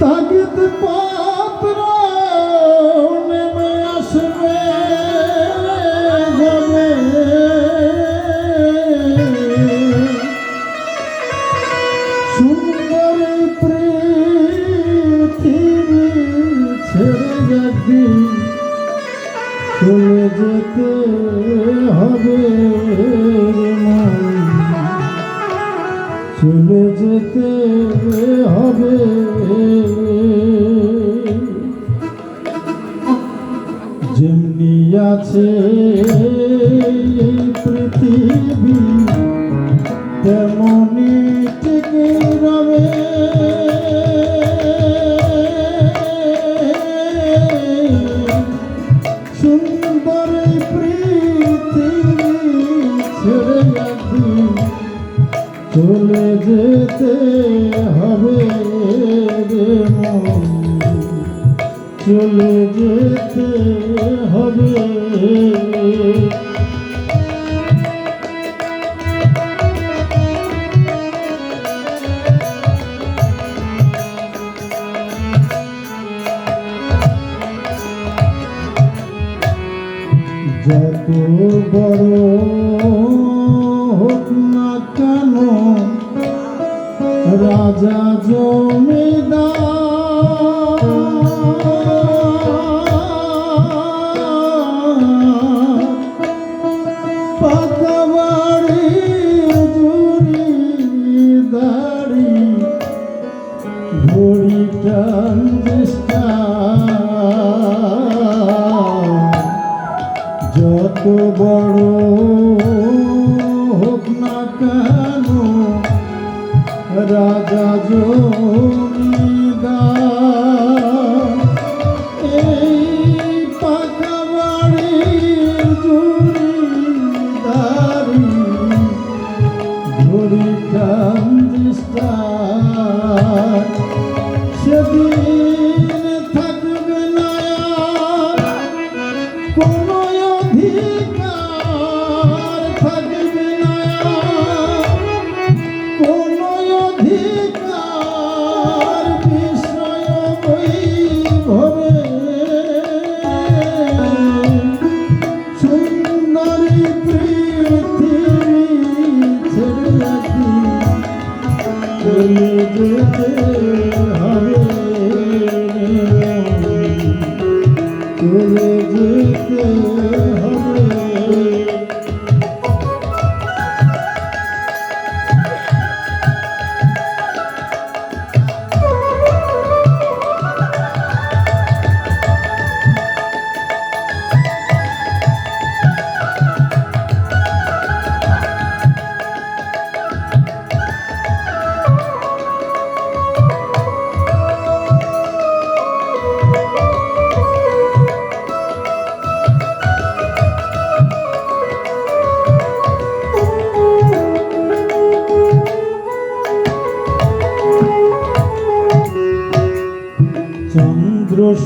তাগিদ পাত্র নেমে আসবে যাবে সুন্দর পৃথিবী ছেড়ে একদিন চলে যেতে চলে যেতে হবে। যেমনি আছে চলে যেতে হবে। যত বড় হোক না কেন রাজা জমিদার Yeah.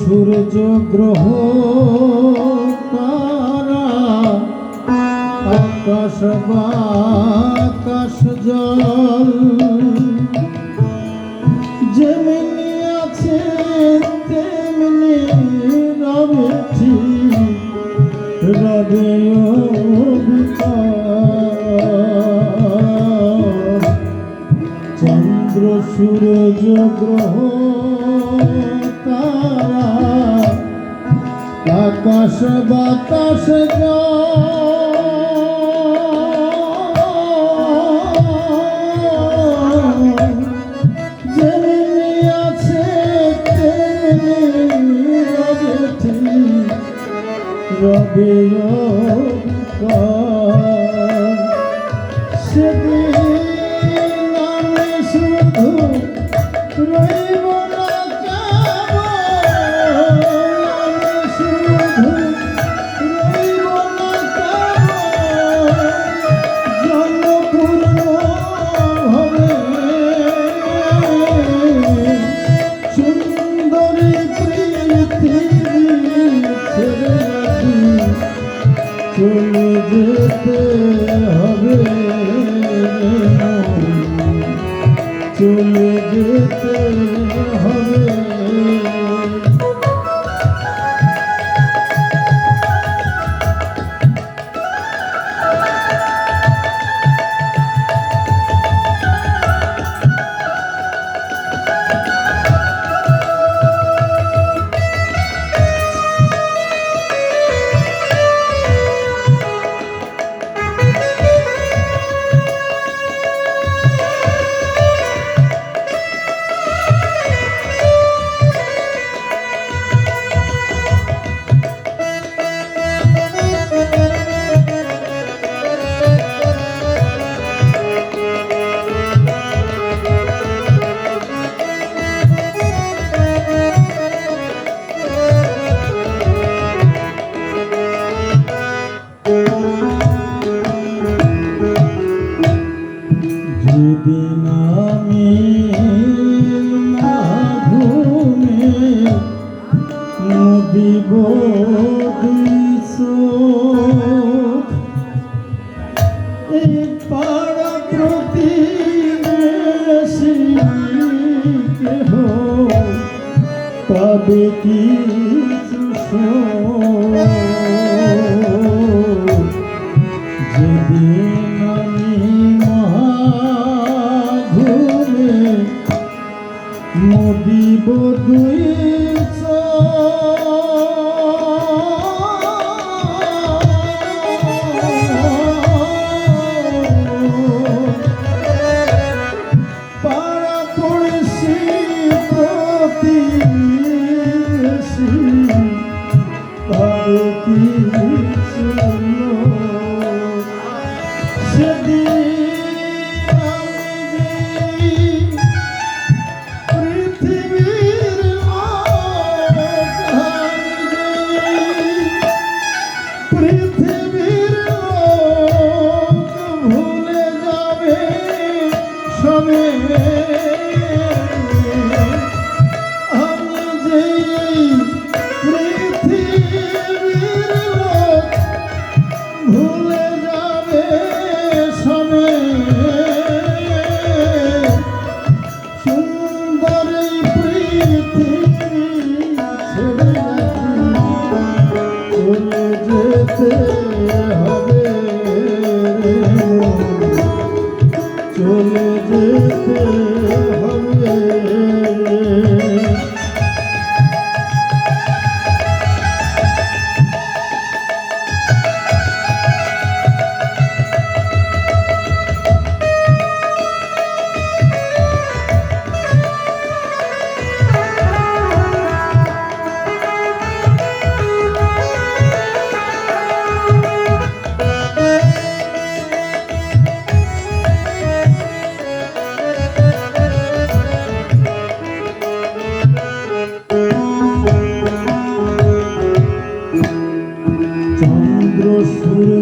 সূর্য গ্রহ তারা আকাশ জল। যেমনি আছে, তেমনি রবে ঠিক, রবে চন্দ্র সূর্য গ্রহ তারা আকাশ বাতাস যেমনি আছে তেমনি রবে হবে।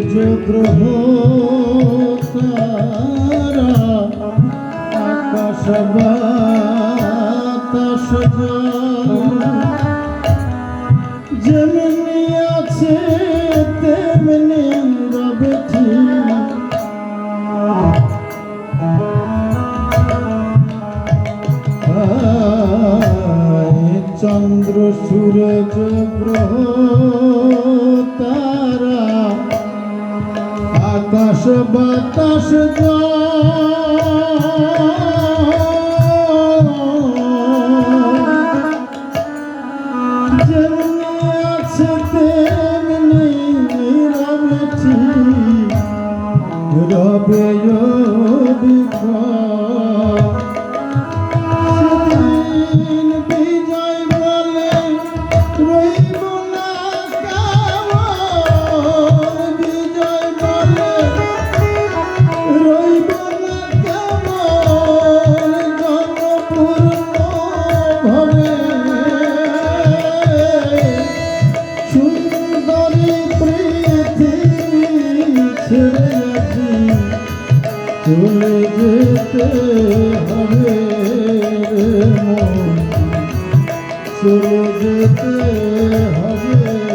সূর্য গ্রহ তারা আকাশ বাতাস যেমনি আছে তেমনি আমরা চন্দ্র সূরজ গ্রহ বাতাস যায় চলে যেতে হবে চলে যেতে হবে।